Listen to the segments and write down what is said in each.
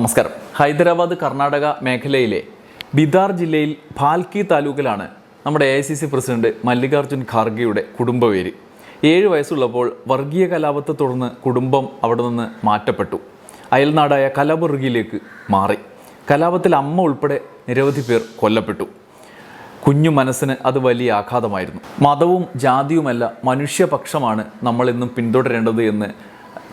നമസ്കാരം. ഹൈദരാബാദ് കർണാടക മേഖലയിലെ ബിദാർ ജില്ലയിൽ ഭാൽക്കി താലൂക്കിലാണ് നമ്മുടെ A I C C president Mallikarjun ഖാർഗെയുടെ കുടുംബപേര് ഏഴ് വയസ്സുള്ളപ്പോൾ വർഗീയ കലാപത്തെ തുടർന്ന് കുടുംബം അവിടെ നിന്ന് മാറ്റപ്പെട്ടു. അയൽനാടായ കലബുർഗിയിലേക്ക് മാറി. കലാപത്തിൽ അമ്മ ഉൾപ്പെടെ നിരവധി പേർ കൊല്ലപ്പെട്ടു. കുഞ്ഞു മനസ്സിന് അത് വലിയ ആഘാതമായിരുന്നു. മതവും ജാതിയുമല്ല മനുഷ്യപക്ഷമാണ് നമ്മളിന്നും പിന്തുടരേണ്ടത് എന്ന്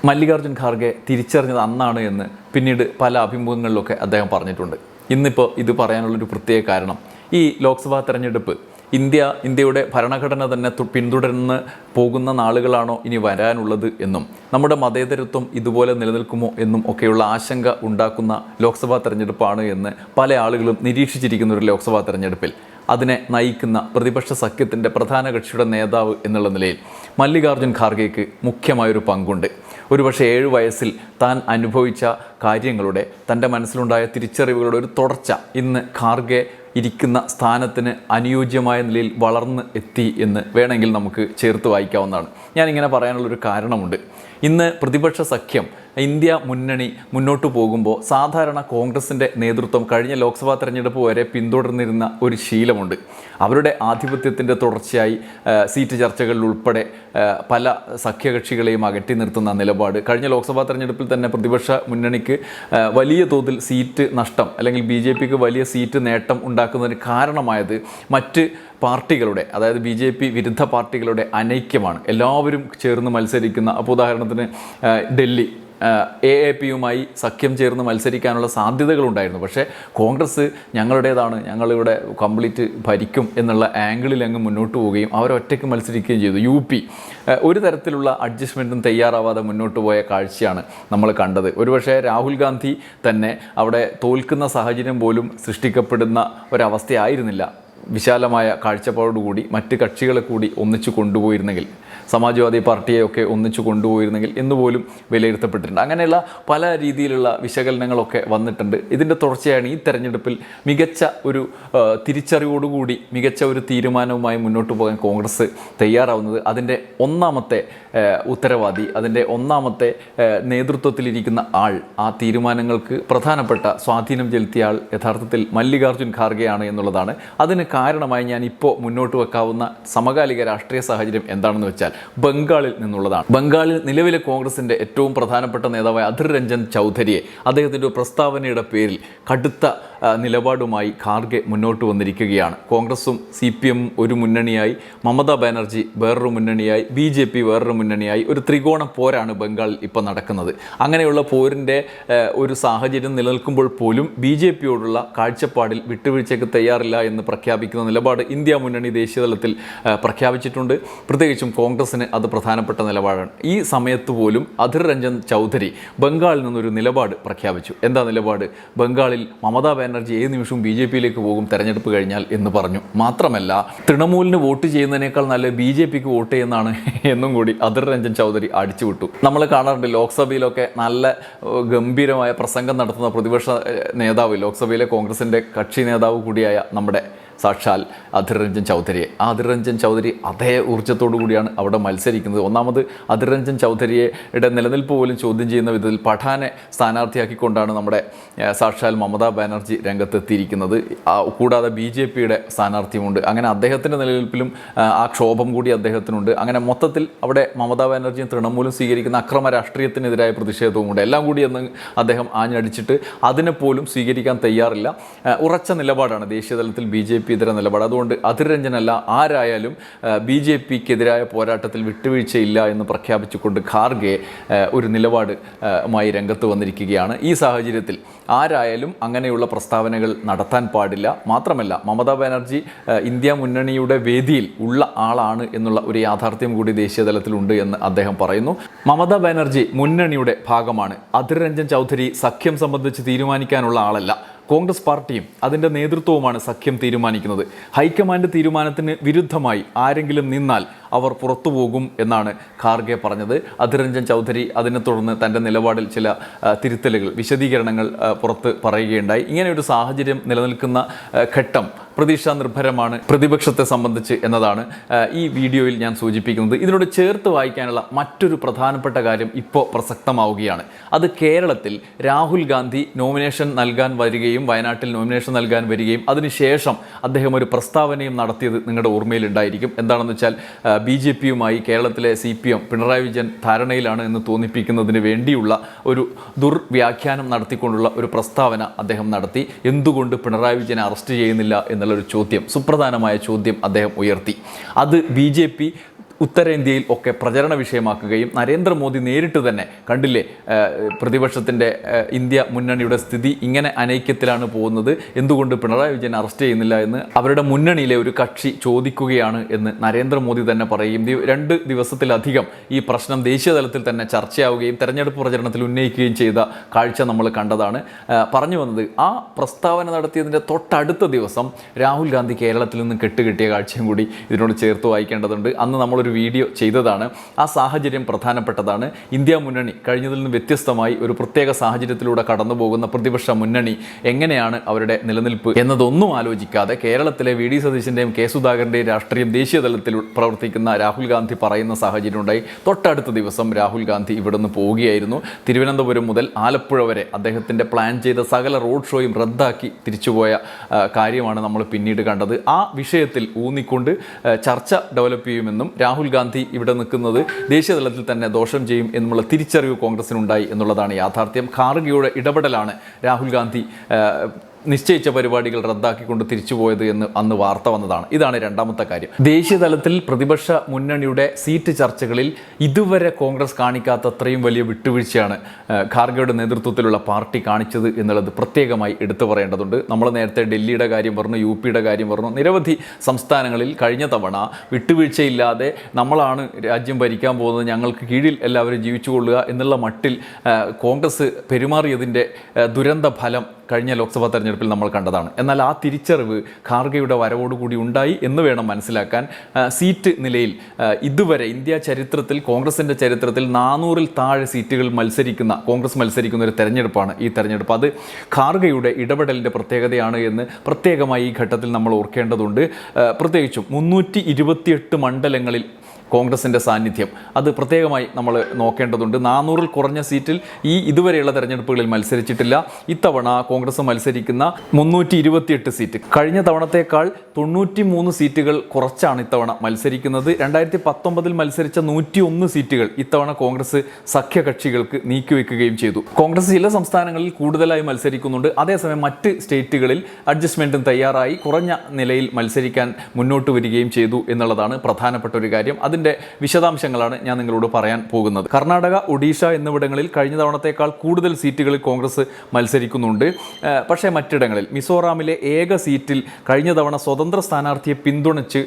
മല്ലികാർജുൻ ഖാർഗെ തിരിച്ചറിഞ്ഞത് അന്നാണ് എന്ന് പിന്നീട് പല അഭിമുഖങ്ങളിലൊക്കെ അദ്ദേഹം പറഞ്ഞിട്ടുണ്ട്. ഇന്നിപ്പോൾ ഇത് പറയാനുള്ളൊരു പ്രത്യേക കാരണം ഈ ലോക്സഭാ തെരഞ്ഞെടുപ്പ് ഇന്ത്യ ഇന്ത്യയുടെ ഭരണഘടന തന്നെ പിന്തുടർന്ന് പോകുന്ന നാളുകളാണോ ഇനി വരാനുള്ളത് എന്നും നമ്മുടെ മതേതരത്വം ഇതുപോലെ നിലനിൽക്കുമോ എന്നും ഒക്കെയുള്ള ആശങ്ക ഉണ്ടാക്കുന്ന ലോക്സഭാ തെരഞ്ഞെടുപ്പാണ് എന്ന് പല ആളുകളും നിരീക്ഷിച്ചിരിക്കുന്ന ഒരു ലോക്സഭാ തെരഞ്ഞെടുപ്പിൽ. അതിനെ നയിക്കുന്ന പ്രതിപക്ഷ സഖ്യത്തിന്റെ പ്രധാന കക്ഷിയുടെ നേതാവ് എന്നുള്ള നിലയിൽ മല്ലികാർജുൻ ഖാർഗെക്ക് മുഖ്യമായൊരു പങ്കുണ്ട്. ഒരുപക്ഷെ ഏഴ് വയസ്സിൽ താൻ അനുഭവിച്ച കാര്യങ്ങളുടെ തന്റെ മനസ്സിലുണ്ടായ തിരിച്ചറിവുകളുടെ ഒരു തുടർച്ച ഇന്ന് ഖാർഗെ ഇരിക്കുന്ന സ്ഥാനത്തിന് അനുയോജ്യമായ നിലയിൽ വളർന്ന് എത്തി എന്ന് വേണമെങ്കിൽ നമുക്ക് ചേർത്ത് വായിക്കാവുന്നതാണ്. ഞാനിങ്ങനെ പറയാനുള്ളൊരു കാരണമുണ്ട്. ഇന്ന് പ്രതിപക്ഷ സഖ്യം ഇന്ത്യ മുന്നണി മുന്നോട്ട് പോകുമ്പോൾ സാധാരണ കോൺഗ്രസിന്റെ നേതൃത്വം കഴിഞ്ഞ ലോക്സഭാ തെരഞ്ഞെടുപ്പ് വരെ പിന്തുടർന്നിരുന്ന ഒരു ശീലമുണ്ട്. അവരുടെ ആധിപത്യത്തിന്റെ തുടർച്ചയായി സീറ്റ് ചർച്ചകളിൽ ഉൾപ്പെടെ പല സഖ്യകക്ഷികളെയും അകറ്റി നിർത്തുന്ന നിലപാട്. കഴിഞ്ഞ ലോക്സഭാ തെരഞ്ഞെടുപ്പിൽ തന്നെ പ്രതിപക്ഷ മുന്നണിക്ക് വലിയ തോതിൽ സീറ്റ് നഷ്ടം അല്ലെങ്കിൽ ബി ജെ പിക്ക് വലിയ സീറ്റ് നേട്ടം ഉണ്ടാക്കുന്നതിന് കാരണമായത് മറ്റ് പാർട്ടികളുടെ അതായത് ബി ജെ പി വിരുദ്ധ പാർട്ടികളുടെ അനൈക്യമാണ്. എല്ലാവരും ചേർന്ന് മത്സരിക്കുന്ന അപ്പോൾ ഉദാഹരണത്തിന് ഡൽഹി എ എ പിയുമായി സഖ്യം ചേർന്ന് മത്സരിക്കാനുള്ള സാധ്യതകളുണ്ടായിരുന്നു. പക്ഷേ കോൺഗ്രസ് ഞങ്ങളുടേതാണ് ഞങ്ങളിവിടെ കംപ്ലീറ്റ് ഭരിക്കും എന്നുള്ള ആംഗിളിൽ അങ്ങ് മുന്നോട്ട് പോവുകയും അവരൊറ്റയ്ക്ക് മത്സരിക്കുകയും ചെയ്തു. യു പി ഒരു തരത്തിലുള്ള അഡ്ജസ്റ്റ്മെന്റും തയ്യാറാവാതെ മുന്നോട്ട് പോയ കാഴ്ചയാണ് നമ്മൾ കണ്ടത്. ഒരുപക്ഷെ രാഹുൽ ഗാന്ധി തന്നെ അവിടെ തോൽക്കുന്ന സാഹചര്യം പോലും സൃഷ്ടിക്കപ്പെടുന്ന ഒരവസ്ഥയായിരുന്നില്ല. വിശാലമായ കാഴ്ചപ്പാടോടുകൂടി മറ്റ് കക്ഷികളെ കൂടി ഒന്നിച്ചു കൊണ്ടുപോയിരുന്നെങ്കിൽ. സമാജ്വാദി പാർട്ടിയെയൊക്കെ ഒന്നിച്ചു കൊണ്ടുപോയിരുന്നെങ്കിൽ എന്നുപോലും വിലയിരുത്തപ്പെട്ടിട്ടുണ്ട്. അങ്ങനെയുള്ള പല രീതിയിലുള്ള വിശകലനങ്ങളൊക്കെ വന്നിട്ടുണ്ട്. ഇതിന്റെ തുടർച്ചയാണ് ഈ തെരഞ്ഞെടുപ്പിൽ മികച്ച ഒരു തിരിച്ചറിവോടുകൂടി മികച്ച ഒരു തീരുമാനവുമായി മുന്നോട്ട് പോകാൻ കോൺഗ്രസ് തയ്യാറാവുന്നത് അതിന്റെ ഒന്നാമത്തെ ഉത്തരവാദി അതിന്റെ ഒന്നാമത്തെ നേതൃത്വത്തിലിരിക്കുന്ന ആൾ ആ തീരുമാനങ്ങൾക്ക് പ്രധാനപ്പെട്ട സ്വാധീനം ചെലുത്തിയ ആൾ യഥാർത്ഥത്തിൽ മല്ലികാർജുൻ ഖാർഗെയാണ് എന്നുള്ളതാണ്. അതിന് കാരണമായി ഞാൻ ഇപ്പോൾ മുന്നോട്ട് വെക്കാവുന്ന സമകാലിക രാഷ്ട്രീയ സാഹചര്യം എന്താണെന്ന് വെച്ചാൽ ബംഗാളിൽ നിന്നുള്ളതാണ്. ബംഗാളിൽ നിലവിലെ കോൺഗ്രസിന്റെ ഏറ്റവും പ്രധാനപ്പെട്ട നേതാവായ അധിർ രഞ്ജൻ ചൗധരിയെ അദ്ദേഹത്തിന്റെ പ്രസ്താവനയുടെ പേരിൽ കടുത്ത നിലപാടുമായി ഖാർഗെ മുന്നോട്ട് വന്നിരിക്കുകയാണ്. കോൺഗ്രസും സി പി എം ഒരു മുന്നണിയായി മമതാ ബാനർജി വേറൊരു മുന്നണിയായി ബി ജെ പി വേറൊരു മുന്നണിയായി ഒരു ത്രികോണ പോരാണ് ബംഗാളിൽ ഇപ്പോൾ നടക്കുന്നത്. അങ്ങനെയുള്ള പോരിന്റെ ഒരു സാഹചര്യം നിലനിൽക്കുമ്പോൾ പോലും ബി ജെ പിയോടുള്ള കാഴ്ചപ്പാടിൽ വിട്ടുവീഴ്ചയ്ക്ക് തയ്യാറില്ല എന്ന് പ്രഖ്യാപിക്കുന്ന നിലപാട് ഇന്ത്യ മുന്നണി ദേശീയതലത്തിൽ പ്രഖ്യാപിച്ചിട്ടുണ്ട്. പ്രത്യേകിച്ചും കോൺഗ്രസിന് അത് പ്രധാനപ്പെട്ട നിലപാടാണ്. ഈ സമയത്ത് പോലും അധിർ രഞ്ജൻ ചൗധരി ബംഗാളിൽ നിന്നൊരു നിലപാട് പ്രഖ്യാപിച്ചു. എന്താ നിലപാട്? ബംഗാളിൽ മമതാ ബാനർജി ഏത് നിമിഷവും ബി ജെ പിയിലേക്ക് പോകും തെരഞ്ഞെടുപ്പ് കഴിഞ്ഞാൽ എന്ന് പറഞ്ഞു. മാത്രമല്ല തൃണമൂലിന് വോട്ട് ചെയ്യുന്നതിനേക്കാൾ നല്ല ബി ജെ പിക്ക് വോട്ട് ചെയ്യുന്നതാണ് എന്നും കൂടി അതിർ രഞ്ജൻ ചൗധരി അടിച്ചുവിട്ടു. നമ്മൾ കാണാറുണ്ട് ലോക്സഭയിലൊക്കെ നല്ല ഗംഭീരമായ പ്രസംഗം നടത്തുന്ന പ്രതിപക്ഷ നേതാവ് ലോക്സഭയിലെ കോൺഗ്രസിന്റെ കക്ഷി നേതാവ് കൂടിയായ നമ്മുടെ സാക്ഷാൽ അധിർ രഞ്ജൻ ചൗധരിയെ. ആ അധിർ രഞ്ജൻ ചൗധരി അതേ ഊർജത്തോടു കൂടിയാണ് അവിടെ മത്സരിക്കുന്നത്. ഒന്നാമത് അധിർ രഞ്ജൻ ചൗധരിയുടെ നിലനിൽപ്പ് പോലും ചോദ്യം ചെയ്യുന്ന വിധത്തിൽ പഠാനെ സ്ഥാനാർത്ഥിയാക്കിക്കൊണ്ടാണ് നമ്മുടെ സാക്ഷാൽ മമതാ ബാനർജി രംഗത്തെത്തിയിരിക്കുന്നത്. കൂടാതെ ബി ജെ പിയുടെ സ്ഥാനാർത്ഥിയുമുണ്ട്. അങ്ങനെ അദ്ദേഹത്തിന്റെ നിലനിൽപ്പിലും ആ, ക്ഷോഭം കൂടി അദ്ദേഹത്തിനുണ്ട്. അങ്ങനെ മൊത്തത്തിൽ അവിടെ മമതാ ബാനർജിയും തൃണമൂലും സ്വീകരിക്കുന്ന അക്രമ രാഷ്ട്രീയത്തിനെതിരായ പ്രതിഷേധവുമുണ്ട്. എല്ലാം കൂടി എന്ന് അദ്ദേഹം ആഞ്ഞടിച്ചിട്ട് അതിനെപ്പോലും സ്വീകരിക്കാൻ തയ്യാറില്ല. ഉറച്ച നിലപാടാണ് ദേശീയതലത്തിൽ ബി ജെ പി ഇതര നിലപാട്. അതുകൊണ്ട് അതിരഞ്ജനല്ല ആരായാലും ബി ജെ പിക്കെതിരായ പോരാട്ടത്തിൽ വിട്ടുവീഴ്ചയില്ല എന്ന് പ്രഖ്യാപിച്ചുകൊണ്ട് ഖാർഗെ ഒരു നിലപാട് മായി രംഗത്ത് വന്നിരിക്കുകയാണ്. ഈ സാഹചര്യത്തിൽ ആരായാലും അങ്ങനെയുള്ള പ്രസ്താവനകൾ നടത്താൻ പാടില്ല. മാത്രമല്ല മമതാ ബാനർജി ഇന്ത്യ മുന്നണിയുടെ വേദിയിൽ ഉള്ള ആളാണ് എന്നുള്ള ഒരു യാഥാർത്ഥ്യം കൂടി ദേശീയ തലത്തിലുണ്ട് എന്ന് അദ്ദേഹം പറയുന്നു. മമതാ ബാനർജി മുന്നണിയുടെ ഭാഗമാണ്. അധിർ രഞ്ജൻ ചൗധരി സഖ്യം സംബന്ധിച്ച് തീരുമാനിക്കാനുള്ള ആളല്ല. കോൺഗ്രസ് പാർട്ടിയും അതിന്റെ നേതൃത്വവുമാണ് സഖ്യം തീരുമാനിക്കുന്നത്. ഹൈക്കമാൻഡ് തീരുമാനത്തിന് വിരുദ്ധമായി ആരെങ്കിലും നിന്നാൽ അവർ പുറത്തു പോകും എന്നാണ് ഖാർഗെ പറഞ്ഞത്. അധിരഞ്ജൻ ചൗധരി അതിനെ തുടർന്ന് തന്റെ നിലപാടിൽ ചില തിരുത്തലുകൾ വിശദീകരണങ്ങൾ പുറത്ത് പറയുകയുണ്ടായി. ഇങ്ങനെയൊരു സാഹചര്യം നിലനിൽക്കുന്ന ഘട്ടം പ്രതീക്ഷാ നിർഭരമാണ് പ്രതിപക്ഷത്തെ സംബന്ധിച്ച് എന്നതാണ് ഈ വീഡിയോയിൽ ഞാൻ സൂചിപ്പിക്കുന്നത്. ഇതിനോട് ചേർത്ത് വായിക്കാനുള്ള മറ്റൊരു പ്രധാനപ്പെട്ട കാര്യം ഇപ്പോൾ പ്രസക്തമാവുകയാണ്. അത് കേരളത്തിൽ രാഹുൽ ഗാന്ധി നോമിനേഷൻ നൽകാൻ വരികയും വയനാട്ടിൽ നോമിനേഷൻ നൽകാൻ വരികയും അതിനുശേഷം അദ്ദേഹം ഒരു പ്രസ്താവനയും നടത്തിയത് നിങ്ങളുടെ ഓർമ്മയിലുണ്ടായിരിക്കും. എന്താണെന്ന് വെച്ചാൽ ബി ജെ പിയുമായി കേരളത്തിലെ C P M Pinarayi Vijayan ധാരണയിലാണ് എന്ന് തോന്നിപ്പിക്കുന്നതിന് വേണ്ടിയുള്ള ഒരു ദുർവ്യാഖ്യാനം നടത്തിക്കൊണ്ടുള്ള ഒരു പ്രസ്താവന അദ്ദേഹം നടത്തി. എന്തുകൊണ്ട് പിണറായി വിജയനെ അറസ്റ്റ് ചെയ്യുന്നില്ല എന്നുള്ളൊരു ചോദ്യം സുപ്രധാനമായ ചോദ്യം അദ്ദേഹം ഉയർത്തി. അത് ബി ജെ പി ഉത്തരേന്ത്യയിൽ ഒക്കെ പ്രചരണ വിഷയമാക്കുകയും നരേന്ദ്രമോദി നേരിട്ട് തന്നെ കണ്ടില്ലേ പ്രതിപക്ഷത്തിന്റെ ഇന്ത്യ മുന്നണിയുടെ സ്ഥിതി ഇങ്ങനെ അനൈക്യത്തിലാണ് പോകുന്നത്. എന്തുകൊണ്ട് പിണറായി വിജയൻ അറസ്റ്റ് ചെയ്യുന്നില്ല എന്ന് അവരുടെ മുന്നണിയിലെ ഒരു കക്ഷി ചോദിക്കുകയാണ് എന്ന് നരേന്ദ്രമോദി തന്നെ പറയുകയും രണ്ട് ദിവസത്തിലധികം ഈ പ്രശ്നം ദേശീയ തലത്തിൽ തന്നെ ചർച്ചയാവുകയും തെരഞ്ഞെടുപ്പ് പ്രചരണത്തിൽ ഉന്നയിക്കുകയും ചെയ്ത കാഴ്ച നമ്മൾ കണ്ടതാണ്. പറഞ്ഞു വന്നത് ആ പ്രസ്താവന നടത്തിയതിന്റെ തൊട്ടടുത്ത ദിവസം രാഹുൽ ഗാന്ധി കേരളത്തിൽ നിന്ന് കെട്ടുകെട്ടിയ കാഴ്ചയും കൂടി ഇതിനോട് ചേർത്ത് വായിക്കേണ്ടതുണ്ട്. അന്ന് നമ്മളൊരു വീഡിയോ ചെയ്തതാണ്. ആ സാഹചര്യം പ്രധാനപ്പെട്ടതാണ്. ഇന്ത്യ മുന്നണി കഴിഞ്ഞതിൽ നിന്ന് വ്യത്യസ്തമായി ഒരു പ്രത്യേക സാഹചര്യത്തിലൂടെ കടന്നു പോകുന്ന പ്രതിപക്ഷ മുന്നണി എങ്ങനെയാണ് അവരുടെ നിലനിൽപ്പ് എന്നതൊന്നും ആലോചിക്കാതെ കേരളത്തിലെ വി ഡി സതീശന്റെയും കെ സുധാകരന്റെയും രാഷ്ട്രീയം ദേശീയ തലത്തിൽ പ്രവർത്തിക്കുന്ന രാഹുൽ ഗാന്ധി പറയുന്ന സാഹചര്യം ഉണ്ടായി തൊട്ടടുത്ത ദിവസം രാഹുൽ ഗാന്ധി ഇവിടുന്ന് പോവുകയായിരുന്നു. തിരുവനന്തപുരം മുതൽ ആലപ്പുഴ വരെ അദ്ദേഹത്തിന്റെ പ്ലാൻ ചെയ്ത സകല റോഡ് ഷോയും റദ്ദാക്കി തിരിച്ചുപോയ കാര്യമാണ് നമ്മൾ പിന്നീട് കണ്ടത്. ആ വിഷയത്തിൽ ഊന്നിക്കൊണ്ട് ചർച്ച ഡെവലപ്പ് ചെയ്യുമെന്നും രാഹുൽ ഗാന്ധി ഇവിടെ നിൽക്കുന്നത് ദേശീയതലത്തിൽ തന്നെ ദോഷം ചെയ്യും എന്നുള്ള തിരിച്ചറിവ് കോൺഗ്രസിനുണ്ടായി എന്നുള്ളതാണ് യാഥാർത്ഥ്യം. ഖാർഗെയുടെ ഇടപെടലാണ് രാഹുൽ ഗാന്ധി നിശ്ചയിച്ച പരിപാടികൾ റദ്ദാക്കിക്കൊണ്ട് തിരിച്ചുപോയത് എന്ന് അന്ന് വാർത്ത വന്നതാണ്. ഇതാണ് രണ്ടാമത്തെ കാര്യം. ദേശീയ തലത്തിൽ പ്രതിപക്ഷ മുന്നണിയുടെ സീറ്റ് ചർച്ചകളിൽ ഇതുവരെ കോൺഗ്രസ് കാണിക്കാത്ത അത്രയും വലിയ വിട്ടുവീഴ്ചയാണ് ഖാർഗയുടെ നേതൃത്വത്തിലുള്ള പാർട്ടി കാണിച്ചത് എന്നുള്ളത് പ്രത്യേകമായി എടുത്തു പറയേണ്ടതുണ്ട്. നമ്മൾ നേരത്തെ ഡൽഹിയുടെ കാര്യം പറഞ്ഞു യു പിയുടെ കാര്യം പറഞ്ഞു. നിരവധി സംസ്ഥാനങ്ങളിൽ കഴിഞ്ഞ തവണ വിട്ടുവീഴ്ചയില്ലാതെ നമ്മളാണ് രാജ്യം ഭരിക്കാൻ പോകുന്നത് ഞങ്ങൾക്ക് കീഴിൽ എല്ലാവരും ജീവിച്ചുകൊള്ളുക എന്നുള്ള മട്ടിൽ കോൺഗ്രസ് പെരുമാറിയതിന്റെ ദുരന്ത ഫലം കഴിഞ്ഞ ലോക്സഭാ തെരഞ്ഞെടുപ്പിൽ നമ്മൾ കണ്ടതാണ്. എന്നാൽ ആ തിരിച്ചറിവ് ഖാർഗെയുടെ വരവോടുകൂടി ഉണ്ടായി എന്ന് വേണം മനസ്സിലാക്കാൻ സീറ്റ് നിലയിൽ ഇതുവരെ ഇന്ത്യ ചരിത്രത്തിൽ കോൺഗ്രസിന്റെ ചരിത്രത്തിൽ നാനൂറിൽ താഴെ സീറ്റുകൾ മത്സരിക്കുന്ന കോൺഗ്രസ് മത്സരിക്കുന്ന ഒരു തെരഞ്ഞെടുപ്പാണ് ഈ തെരഞ്ഞെടുപ്പ്. അത് ഖാർഗെയുടെ ഇടപെടലിന്റെ പ്രത്യേകതയാണ് എന്ന് പ്രത്യേകമായി ഈ ഘട്ടത്തിൽ നമ്മൾ ഓർക്കേണ്ടതുണ്ട്. പ്രത്യേകിച്ചും മുന്നൂറ്റി മണ്ഡലങ്ങളിൽ കോൺഗ്രസിന്റെ സാന്നിധ്യം. അത് പ്രത്യേകമായി നമ്മൾ നോക്കേണ്ടതുണ്ട്. നാനൂറിൽ കുറഞ്ഞ സീറ്റിൽ ഈ ഇതുവരെയുള്ള തെരഞ്ഞെടുപ്പുകളിൽ മത്സരിച്ചിട്ടില്ല. ഇത്തവണ കോൺഗ്രസ് മത്സരിക്കുന്ന മുന്നൂറ്റി ഇരുപത്തിയെട്ട് സീറ്റ്. കഴിഞ്ഞ തവണത്തേക്കാൾ തൊണ്ണൂറ്റി മൂന്ന് സീറ്റുകൾ കുറച്ചാണ് ഇത്തവണ മത്സരിക്കുന്നത്. രണ്ടായിരത്തി പത്തൊമ്പതിൽ മത്സരിച്ച നൂറ്റി ഒന്ന് സീറ്റുകൾ ഇത്തവണ കോൺഗ്രസ് സഖ്യകക്ഷികൾക്ക് നീക്കിവെക്കുകയും ചെയ്തു. കോൺഗ്രസ് ചില സംസ്ഥാനങ്ങളിൽ കൂടുതലായി മത്സരിക്കുന്നുണ്ട്. അതേസമയം മറ്റ് സ്റ്റേറ്റുകളിൽ അഡ്ജസ്റ്റ്മെന്റും തയ്യാറായി കുറഞ്ഞ നിലയിൽ മത്സരിക്കാൻ മുന്നോട്ട് വരികയും ചെയ്തു എന്നുള്ളതാണ് പ്രധാനപ്പെട്ട ഒരു കാര്യം. അതിന്റെ വിശദാംശങ്ങളാണ് ഞാൻ നിങ്ങളോട് പറയാൻ പോകുന്നത്. കർണാടക ഒഡീഷ എന്നിവിടങ്ങളിൽ കഴിഞ്ഞ തവണത്തേക്കാൾ കൂടുതൽ സീറ്റുകളിൽ കോൺഗ്രസ് മത്സരിക്കുന്നുണ്ട്. പക്ഷേ മറ്റിടങ്ങളിൽ മിസോറാമിലെ ഏക സീറ്റിൽ കഴിഞ്ഞ തവണ സ്വതന്ത്ര സ്ഥാനാർത്ഥിയെ പിന്തുണച്ച്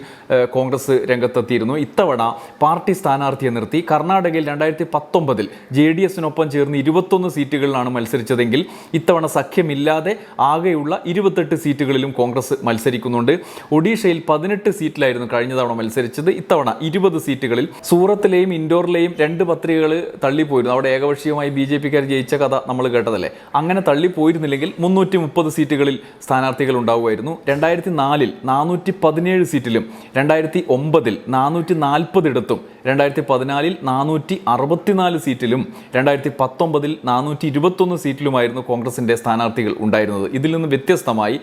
കോൺഗ്രസ് രംഗത്തെത്തിയിരുന്നു. ഇത്തവണ പാർട്ടി സ്ഥാനാർത്ഥിയെ നിർത്തി കർണാടകയിൽ രണ്ടായിരത്തി പത്തൊമ്പതിൽ ജെ ഡി എസിനൊപ്പം ചേർന്ന് ഇരുപത്തൊന്ന് സീറ്റുകളിലാണ് മത്സരിച്ചതെങ്കിൽ ഇത്തവണ സഖ്യമില്ലാതെ ആകെയുള്ള ഇരുപത്തെട്ട് സീറ്റുകളിലും കോൺഗ്രസ് മത്സരിക്കുന്നുണ്ട്. ഒഡീഷയിൽ പതിനെട്ട് സീറ്റിലായിരുന്നു കഴിഞ്ഞ തവണ മത്സരിച്ചത്. ഇത്തവണ ഇരുപത് സീറ്റുകളിൽ സൂറത്തിലെയും ഇൻഡോറിലെയും രണ്ട് പത്രികകൾ തള്ളിപ്പോയിരുന്നു. അവിടെ ഏകപക്ഷീയമായി ബി ജെ പിക്കാർ ജയിച്ച കഥ നമ്മൾ കേട്ടതല്ലേ? അങ്ങനെ തള്ളിപ്പോയിരുന്നില്ലെങ്കിൽ മുന്നൂറ്റി മുപ്പത് സീറ്റുകളിൽ സ്ഥാനാർത്ഥികൾ ഉണ്ടാവുമായിരുന്നു. രണ്ടായിരത്തി നാലിൽ നാനൂറ്റി പതിനേഴ് സീറ്റിലും രണ്ടായിരത്തി ഒമ്പതിൽ നാനൂറ്റി നാൽപ്പതിടത്തും രണ്ടായിരത്തി പതിനാലിൽ നാനൂറ്റി അറുപത്തിനാല് സീറ്റിലും രണ്ടായിരത്തി പത്തൊമ്പതിൽ നാനൂറ്റി ഇരുപത്തൊന്ന് സീറ്റിലുമായിരുന്നു കോൺഗ്രസിന്റെ സ്ഥാനാർത്ഥികൾ ഉണ്ടായിരുന്നത്. ഇതിൽ നിന്ന് വ്യത്യസ്തമായി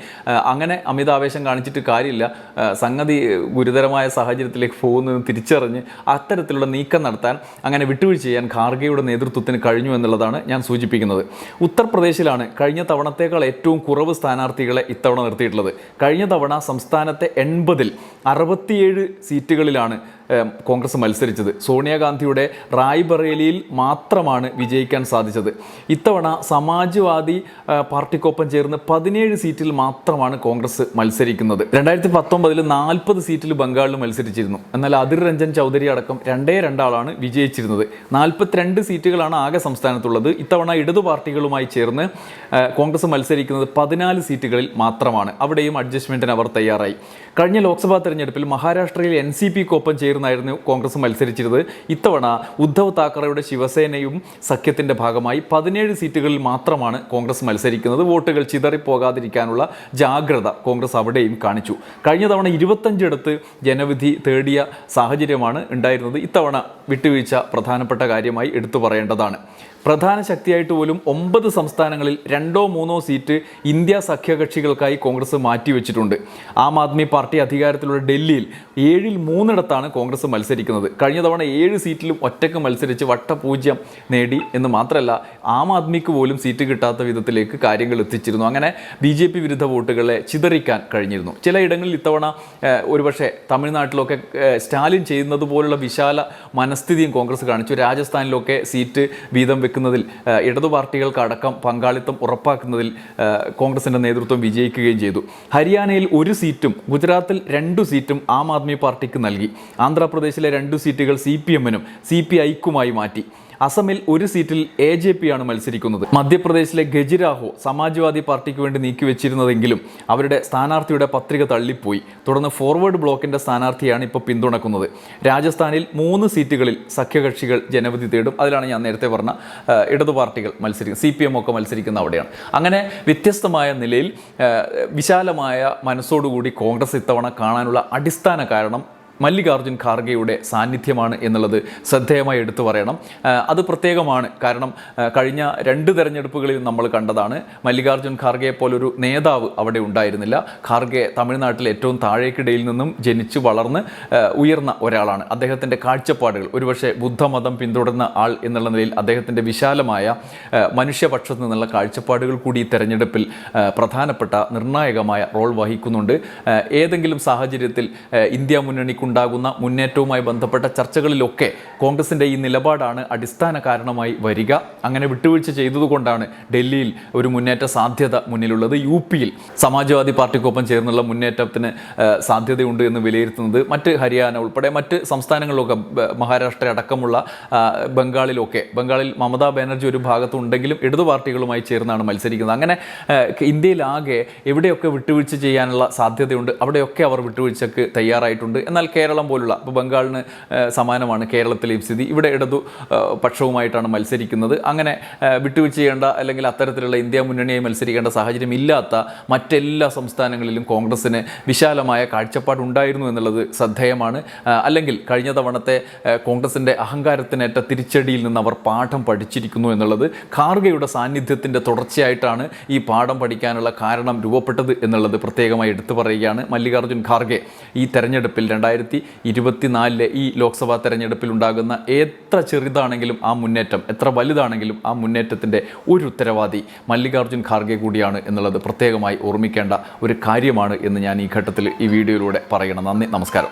അങ്ങനെ അമിതാവേശം കാണിച്ചിട്ട് കാര്യമില്ല. സംഗതി ഗുരുതരമായ സാഹചര്യത്തിലേക്ക് പോകുന്നത് തിരിച്ചറിഞ്ഞ് അത്തരത്തിലുള്ള നീക്കം നടത്താൻ അങ്ങനെ വിട്ടുവീഴ്ച ചെയ്യാൻ ഖാർഗെയുടെ നേതൃത്വത്തിന് കഴിഞ്ഞു എന്നുള്ളതാണ് ഞാൻ സൂചിപ്പിക്കുന്നത്. ഉത്തർപ്രദേശിലാണ് കഴിഞ്ഞ തവണത്തേക്കാൾ ഏറ്റവും കുറവ് സ്ഥാനാർത്ഥികളെ ഇത്തവണ നിർത്തിയിട്ടുള്ളത്. കഴിഞ്ഞ തവണ സംസ്ഥാനത്തെ എൺപതിൽ അറുപത്തിയേഴ് സീറ്റുകളിലാണ് കോൺഗ്രസ് മത്സരിച്ചത്. സോണിയാഗാന്ധിയുടെ റായ്ബറേലിയിൽ മാത്രമാണ് വിജയിക്കാൻ സാധിച്ചത്. ഇത്തവണ സമാജ്വാദി പാർട്ടിക്കൊപ്പം ചേർന്ന് പതിനേഴ് സീറ്റിൽ മാത്രമാണ് കോൺഗ്രസ് മത്സരിക്കുന്നത്. രണ്ടായിരത്തി പത്തൊമ്പതിൽ നാൽപ്പത് സീറ്റിൽ ബംഗാളിൽ മത്സരിച്ചിരുന്നു. എന്നാൽ അതിർ രഞ്ജൻ ചൗധരി അടക്കം രണ്ടേ രണ്ടാളാണ് വിജയിച്ചിരുന്നത്. നാൽപ്പത്തിരണ്ട് സീറ്റുകളാണ് ആകെ സംസ്ഥാനത്തുള്ളത്. ഇത്തവണ ഇടതു പാർട്ടികളുമായി ചേർന്ന് കോൺഗ്രസ് മത്സരിക്കുന്നത് പതിനാല് സീറ്റുകളിൽ മാത്രമാണ്. അവിടെയും അഡ്ജസ്റ്റ്മെന്റിന് അവർ തയ്യാറായി. കഴിഞ്ഞ ലോക്സഭാ തെരഞ്ഞെടുപ്പിൽ മഹാരാഷ്ട്രയിൽ എൻ സി പിക്കൊപ്പം ചേർന്ന് ചേർന്നായിരുന്നു കോൺഗ്രസ് മത്സരിച്ചിരുന്നത്. ഇത്തവണ ഉദ്ധവ് താക്കറെയുടെ ശിവസേനയും സഖ്യത്തിന്റെ ഭാഗമായി പതിനേഴ് സീറ്റുകളിൽ മാത്രമാണ് കോൺഗ്രസ് മത്സരിക്കുന്നത്. വോട്ടുകൾ ചിതറിപ്പോകാതിരിക്കാനുള്ള ജാഗ്രത കോൺഗ്രസ് അവിടെയും കാണിച്ചു. കഴിഞ്ഞ തവണ ഇരുപത്തഞ്ചിടത്ത് ജനവിധി തേടിയ സാഹചര്യമാണ് ഉണ്ടായിരുന്നത്. ഇത്തവണ വിട്ടുവീഴ്ച പ്രധാനപ്പെട്ട കാര്യമായി എടുത്തു പറയേണ്ടതാണ്. പ്രധാന ശക്തിയായിട്ട് പോലും ഒമ്പത് സംസ്ഥാനങ്ങളിൽ രണ്ടോ മൂന്നോ സീറ്റ് ഇന്ത്യ സഖ്യകക്ഷികൾക്കായി കോൺഗ്രസ് മാറ്റിവെച്ചിട്ടുണ്ട്. ആം ആദ്മി പാർട്ടി അധികാരത്തിലുള്ള ഡൽഹിയിൽ ഏഴിൽ മൂന്നിടത്താണ് കോൺഗ്രസ് മത്സരിക്കുന്നത്. കഴിഞ്ഞ തവണ ഏഴ് സീറ്റിലും ഒറ്റയ്ക്ക് മത്സരിച്ച് വട്ടപൂജ്യം നേടി എന്ന് മാത്രമല്ല ആം ആദ്മിക്ക് പോലും സീറ്റ് കിട്ടാത്ത വിധത്തിലേക്ക് കാര്യങ്ങൾ എത്തിച്ചിരുന്നു. അങ്ങനെ ബി ജെ പി വിരുദ്ധ വോട്ടുകളെ ചിതറിക്കാൻ കഴിഞ്ഞിരുന്നു. ചിലയിടങ്ങളിൽ ഇത്തവണ ഒരുപക്ഷെ തമിഴ്നാട്ടിലൊക്കെ സ്റ്റാലിൻ ചെയ്യുന്നത് പോലുള്ള വിശാല മനസ്ഥിതിയും കോൺഗ്രസ് കാണിച്ചു. രാജസ്ഥാനിലൊക്കെ സീറ്റ് വീതം ഏഹ്, ഇടതു പാർട്ടികൾക്ക് അടക്കം പങ്കാളിത്തം ഉറപ്പാക്കുന്നതിൽ കോൺഗ്രസിന്റെ നേതൃത്വം വിജയിക്കുകയും ചെയ്തു. ഹരിയാനയിൽ ഒരു സീറ്റും ഗുജറാത്തിൽ രണ്ടു സീറ്റും ആം ആദ്മി പാർട്ടിക്ക് നൽകി. ആന്ധ്രാപ്രദേശിലെ രണ്ടു സീറ്റുകൾ സി പി എമ്മിനും സി പി ഐക്കുമായി മാറ്റി. അസമിൽ ഒരു സീറ്റിൽ എ ജെ പി ആണ് മത്സരിക്കുന്നത്. മധ്യപ്രദേശിലെ ഗജിരാഹോ സമാജ്വാദി പാർട്ടിക്ക് വേണ്ടി നീക്കിവെച്ചിരുന്നതെങ്കിലും അവരുടെ സ്ഥാനാർത്ഥിയുടെ പത്രിക തള്ളിപ്പോയി. തുടർന്ന് ഫോർവേഡ് ബ്ലോക്കിന്റെ സ്ഥാനാർത്ഥിയാണ് ഇപ്പോൾ പിന്തുണക്കുന്നത്. രാജസ്ഥാനിൽ മൂന്ന് സീറ്റുകളിൽ സഖ്യകക്ഷികൾ ജനവിധി തേടും. അതിലാണ് ഞാൻ നേരത്തെ പറഞ്ഞ ഇടതു പാർട്ടികൾ മത്സരിക്കുന്നത് സി പി എം ഒക്കെ മത്സരിക്കുന്ന അവിടെയാണ്. അങ്ങനെ വ്യത്യസ്തമായ നിലയിൽ വിശാലമായ മനസ്സോടുകൂടി കോൺഗ്രസ് ഇത്തവണ കാണാനുള്ള അടിസ്ഥാന കാരണം മല്ലികാർജുൻ ഖാർഗെയുടെ സാന്നിധ്യമാണ് എന്നുള്ളത് ശ്രദ്ധേയമായി എടുത്തു പറയണം. അത് പ്രത്യേകമാണ്. കാരണം കഴിഞ്ഞ രണ്ട് തെരഞ്ഞെടുപ്പുകളിൽ നമ്മൾ കണ്ടതാണ് മല്ലികാർജുൻ ഖാർഗെ പോലൊരു നേതാവ് അവിടെ ഉണ്ടായിരുന്നില്ല. ഖാർഗെ തമിഴ്നാട്ടിലെ ഏറ്റവും താഴേക്കിടയിൽ നിന്നും ജനിച്ചു വളർന്ന് ഉയർന്ന ഒരാളാണ്. അദ്ദേഹത്തിന്റെ കാഴ്ചപ്പാടുകൾ ഒരുപക്ഷെ ബുദ്ധമതം പിന്തുടർന്ന ആൾ എന്നുള്ള നിലയിൽ അദ്ദേഹത്തിന്റെ വിശാലമായ മനുഷ്യപക്ഷത്തു നിന്നുള്ള കാഴ്ചപ്പാടുകൾ കൂടി ഈ തെരഞ്ഞെടുപ്പിൽ പ്രധാനപ്പെട്ട നിർണായകമായ റോൾ വഹിക്കുന്നുണ്ട്. ഏതെങ്കിലും സാഹചര്യത്തിൽ ഇന്ത്യ ഇന്ത്യ മുന്നണിക്കുണ്ടാകുന്ന മുന്നേറ്റവുമായി ബന്ധപ്പെട്ട ചർച്ചകളിലൊക്കെ കോൺഗ്രസിന്റെ ഈ നിലപാടാണ് അടിസ്ഥാന കാരണമായി വരിക. അങ്ങനെ വിട്ടുവീഴ്ച ചെയ്തതുകൊണ്ടാണ് ഡൽഹിയിൽ ഒരു മുന്നേറ്റ സാധ്യത മുന്നിലുള്ളത്. യു പിയിൽ സമാജ്വാദി പാർട്ടിക്കൊപ്പം ചേർന്നുള്ള മുന്നേറ്റത്തിന് സാധ്യതയുണ്ട് എന്ന് വിലയിരുത്തുന്നത് മറ്റ് ഹരിയാന ഉൾപ്പെടെ മറ്റ് സംസ്ഥാനങ്ങളിലൊക്കെ മഹാരാഷ്ട്ര അടക്കമുള്ള ബംഗാളിലൊക്കെ ബംഗാളിൽ മമതാ ബാനർജി ഒരു ഭാഗത്തുണ്ടെങ്കിലും ഇടതു പാർട്ടികളുമായി ചേർന്നാണ് മത്സരിക്കുന്നത്. അങ്ങനെ ഇന്ത്യയിലാകെ എവിടെയൊക്കെ വിട്ടുവീഴ്ച ചെയ്യാനുള്ള സാധ്യതയുണ്ട് അവിടെയൊക്കെ അവർ വിട്ടുവീഴ്ചക്ക് തയ്യാറായിട്ടുണ്ട്. എന്നാൽ കേരളം പോലുള്ള ഇപ്പോൾ ബംഗാളിന് സമാനമാണ് കേരളത്തിലെയും സ്ഥിതി. ഇവിടെ ഇടതു പക്ഷവുമായിട്ടാണ് മത്സരിക്കുന്നത്. അങ്ങനെ വിട്ടുവീഴ്ച ചെയ്യേണ്ട അല്ലെങ്കിൽ അത്തരത്തിലുള്ള ഇന്ത്യ മുന്നണിയായി മത്സരിക്കേണ്ട സാഹചര്യം ഇല്ലാത്ത മറ്റെല്ലാ സംസ്ഥാനങ്ങളിലും കോൺഗ്രസ്സിന് വിശാലമായ കാഴ്ചപ്പാടുണ്ടായിരുന്നു എന്നുള്ളത് ശ്രദ്ധേയമാണ്. അല്ലെങ്കിൽ കഴിഞ്ഞ തവണത്തെ കോൺഗ്രസിന്റെ അഹങ്കാരത്തിനേറ്റ തിരിച്ചടിയിൽ നിന്ന് അവർ പാഠം പഠിച്ചിരിക്കുന്നു എന്നുള്ളത് ഖാർഗയുടെ സാന്നിധ്യത്തിന്റെ തുടർച്ചയായിട്ടാണ് ഈ പാഠം പഠിക്കാനുള്ള കാരണം രൂപപ്പെട്ടത് എന്നുള്ളത് പ്രത്യേകമായി എടുത്തു പറയുകയാണ് മല്ലികാർജുൻ ഖാർഗെ ഈ തെരഞ്ഞെടുപ്പിൽ രണ്ടായിരത്തി ഇരുപത്തിനാലിലെ ഈ ലോക്സഭാ തെരഞ്ഞെടുപ്പിൽ ഉണ്ടാകുന്ന എത്ര ചെറുതാണെങ്കിലും ആ മുന്നേറ്റം എത്ര വലുതാണെങ്കിലും ആ മുന്നേറ്റത്തിന്റെ ഒരു ഉത്തരവാദി മല്ലികാർജുൻ ഖാർഗെ കൂടിയാണ് എന്നുള്ളത് പ്രത്യേകമായി ഓർമ്മിക്കേണ്ട ഒരു കാര്യമാണ് എന്ന് ഞാൻ ഈ ഘട്ടത്തിൽ ഈ വീഡിയോയിലൂടെ പറയണം. നന്ദി നമസ്കാരം.